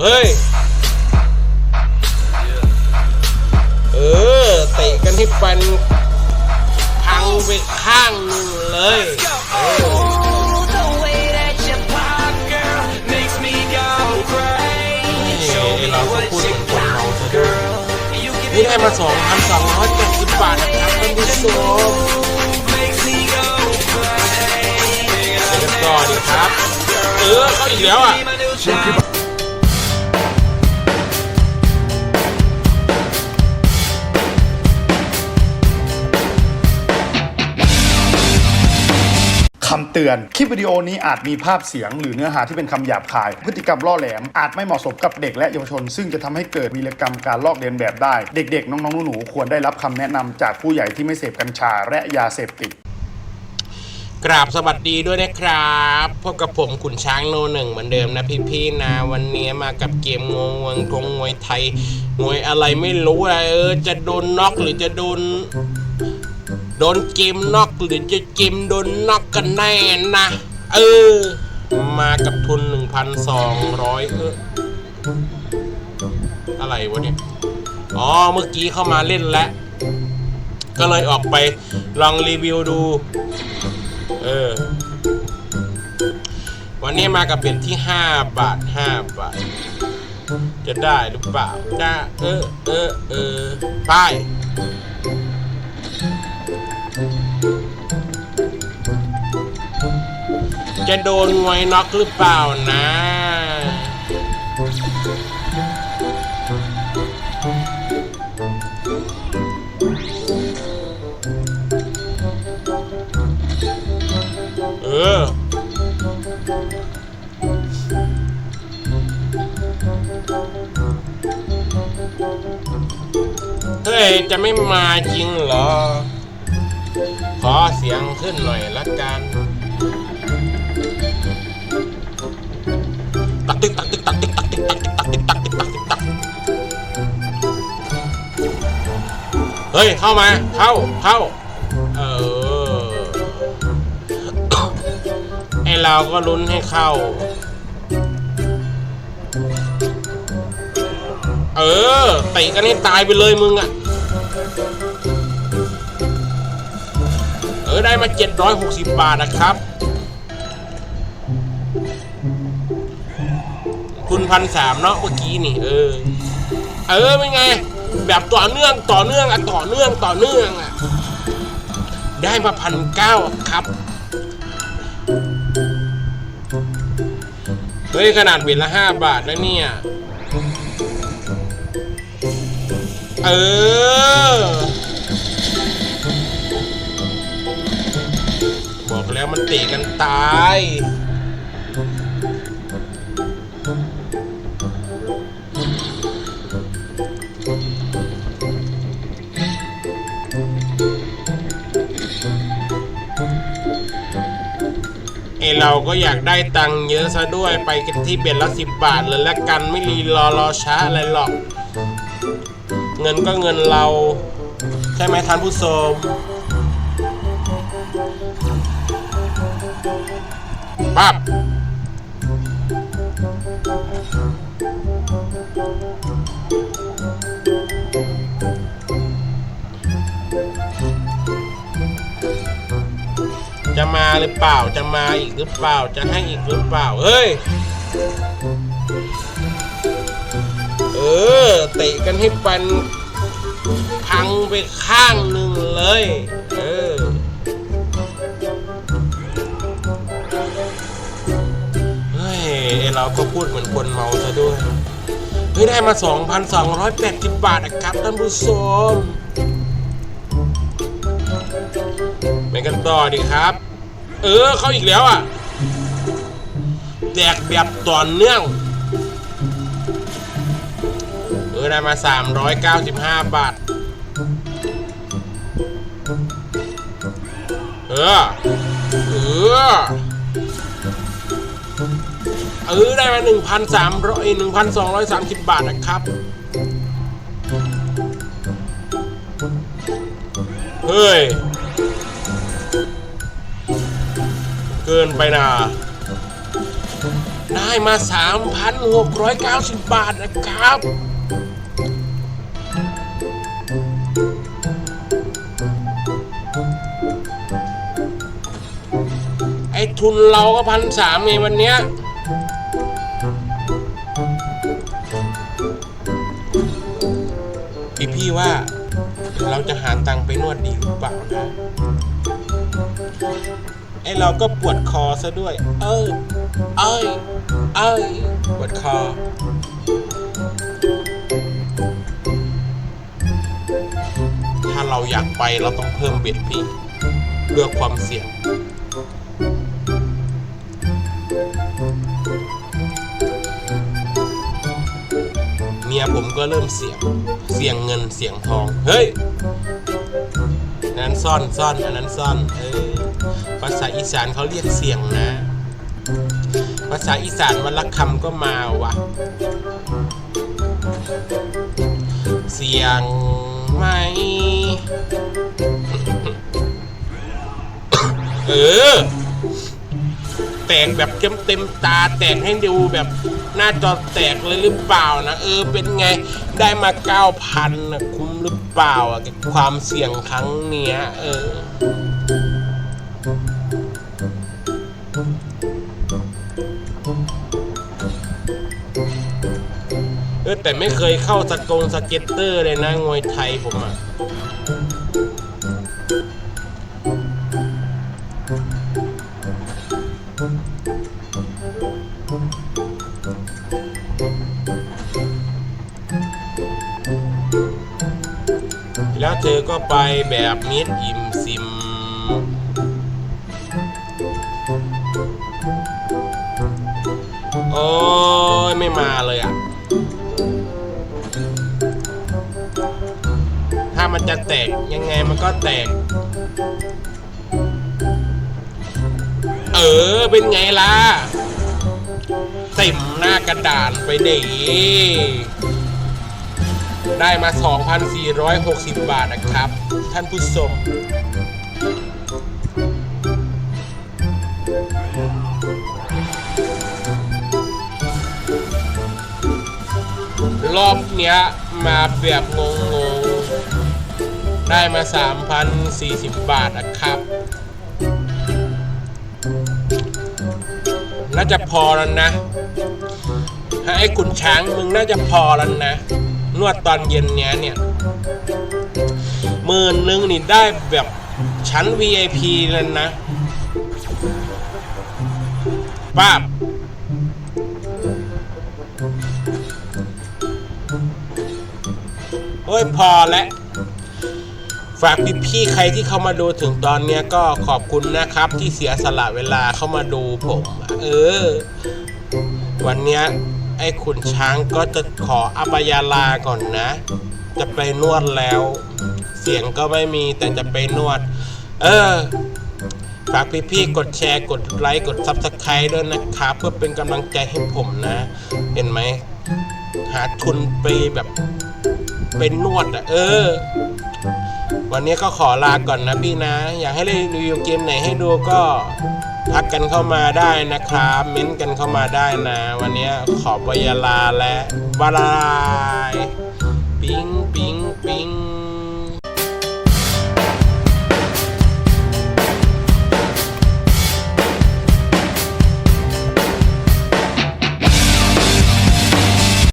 เฮ้ย เออ เตะกันที่ปันพังไปข้างนึงเลยเออเราก็พูดเหมือนคนเมาซะด้วยนี่ได้มา 2,280 บาทนะครับท่านผู้ชมเรียบก่อยครับ เออเขาอีกแล้วอะ คำเตือน คลิปวิดีโอนี้อาจมีภาพเสียง หรือเนื้อหาที่เป็นคำหยาบคาย พฤติกรรมล่อแหลม อาจไม่เหมาะสมกับเด็กและเยาวชน ซึ่งจะทำให้เกิดวีรกรรมการลอกเลียนแบบได้ เด็กๆ น้องๆหนูๆควรได้รับคำแนะนำจากผู้ใหญ่ที่ไม่เสพกัญชาและยาเสพติดกราบสวัสดีด้วยนะครับพบกับผมขุนช้างโนหนึ่งเหมือนเดิมนะพี่ๆนะ วันนี้มากับเกมงงวงทงมวยไทยมวยอะไรไม่รู้อะเออจะโดนน็อกหรือจะโดน โดนเกมนอกหรือจะเกมโดนนอกกันแน่นะ เออ มากับทุน 1,200เอออะไรวะเนี่ย อ๋อ เมื่อกี้เข้ามาเล่นแล้ว ก็เลยออกไปลองรีวิวดู เออ วันนี้มากับเบ็ดที่ 5 บาท 5 บาท จะได้หรือเปล่า ได้ เออ เออ เออ ไป จะโดนงวยน็อกหรือเปล่านะเออเฮ้ย จะไม่มาจริงเหรอ ขอเสียงขึ้นหน่อยละกัน ตักตักติ๊กตักติ๊กตักติ๊กตักติ๊กตักติ๊กตักติ๊กตักติ๊กตักเฮ้ยเข้ามาเข้าเข้าเออไอเราก็ลุ้นให้เข้า เออเตะกันให้ตายไปเลยมึงอะเออได้มา 760 บาทนะครับ คุณพันสามเนาะเมื่อกี้นี่ เออ เออเป็นไง แบบต่อเนื่องต่อเนื่องอะต่อเนื่องต่อเนื่องอะได้มาพันเก้าครับเฮ้ยขนาดเบ็ดละห้าบาทแล้วเนี่ย เออ บอกแล้วมันเตะกันตาย ไอเราก็อยากได้ตังค์เยอะซะด้วยไปกันที่เบ็ดละสิบบาทเลยละกันไม่รีรอรอช้าอะไรหรอก เงินก็เงินเรา ใช่ไหมท่านผู้ชมปั๊บ หรือเปล่าจะมาอีกหรือเปล่าจะให้อีกหรือเปล่าเฮ้ยเออเตะกันให้ฟันพังไปข้างหนึ่งเลย เออเฮ้ยเราก็พูดเหมือนคนเมาซะด้วยเฮ้ยได้มา 2,280 บาทนะครับท่านผู้ชมไปกันต่อดีครับ เออ เขาอีกแล้วอะ แดกแบบต่อเนื่อง เออ ได้มา 395 บาท เออ เออ เออ ได้มา 1,300 1,230 บาทนะครับ เฮ้ย กินไปนะได้มา 3,690 บาทนะครับ ไอ้ทุนเราก็พันสามไงวันเนี้ยพี่พี่ว่าเราจะหาตังค์ไปนวดดีหรือเปล่านะ ไอเราก็ปวดคอซะด้วย เออเอ้ยเอ้ยปวดคอ ถ้าเราอยากไปเราต้องเพิ่มเบ็ดพี่เพื่อความเสี่ยงเมียผมก็เริ่มเสี่ยง เสี่ยงเงินเสี่ยงทอง เฮ้ยอันนั้นซ่อนซ่อนอันนั้นซ่อนเออ ภาษาอีสานเขาเรียกเสียงนะ ภาษาอีสานวันละคำก็มาว่ะเสียงไหม เออ แตกแบบเต็มเต็มตาแตกให้ดูแบบหน้าจอแตกเลยหรือเปล่านะ เออเป็นไงได้มาเก้าพันะคุ้มหรือเปล่าอะกับความเสี่ยงครั้งเนี้ย เออ เออแต่ไม่เคยเข้าสกงสเก็ตเตอร์เลยนะงวยไทยผมอะแล้วเธอก็ไปแบบมิดอิ่มซิม โอ้ยไม่มาเลยอะามันจะแตกยังไงมันก็แตก เออเป็นไงล่ะ เต็มหน้ากระดานไปเด้ได้มา 2,460 บาทนะครับ ท่านผู้ชมรอบเนี้ยมาแบบงง ได้มา 3,040 บาทนะครับ น่าจะพอแล้วนะให้ไอ้คุณช้างมึงน่าจะพอแล้วนะ นวดตอนเย็นเนี้ยเนี่ยหมื่นหนึงนี่ได้แบบชั้น VIP เลยนะป้าบโอ้ยพอแล้ว ฝากพี่ๆใครที่เข้ามาดูถึงตอนเนี้ยก็ขอบคุณนะครับ ที่เสียสละเวลาเข้ามาดูผม เออ วันเนี้ยไอ้ขุนช้างก็จะขออัปยาลาก่อนนะ จะไปนวดแล้ว เสียงก็ไม่มีแต่จะไปนวด เออฝากพี่ๆ กดแชร์ กดไลค์ กดซับสไครต์ด้วยนะครับ เพื่อเป็นกำลังใจให้ผมนะ เห็นไหม หาทุนไปแบบ เป็นนวดอะ เออ วันนี้ก็ขอลาก่อนนะพี่นะ อยากให้เล่นรีวิวเกมไหนให้ดูก็ทักกันเข้ามาได้นะครับ เม้นต์กันเข้ามาได้นะ วันนี้ขอบายลาและบายปิงปิงปิ๊ง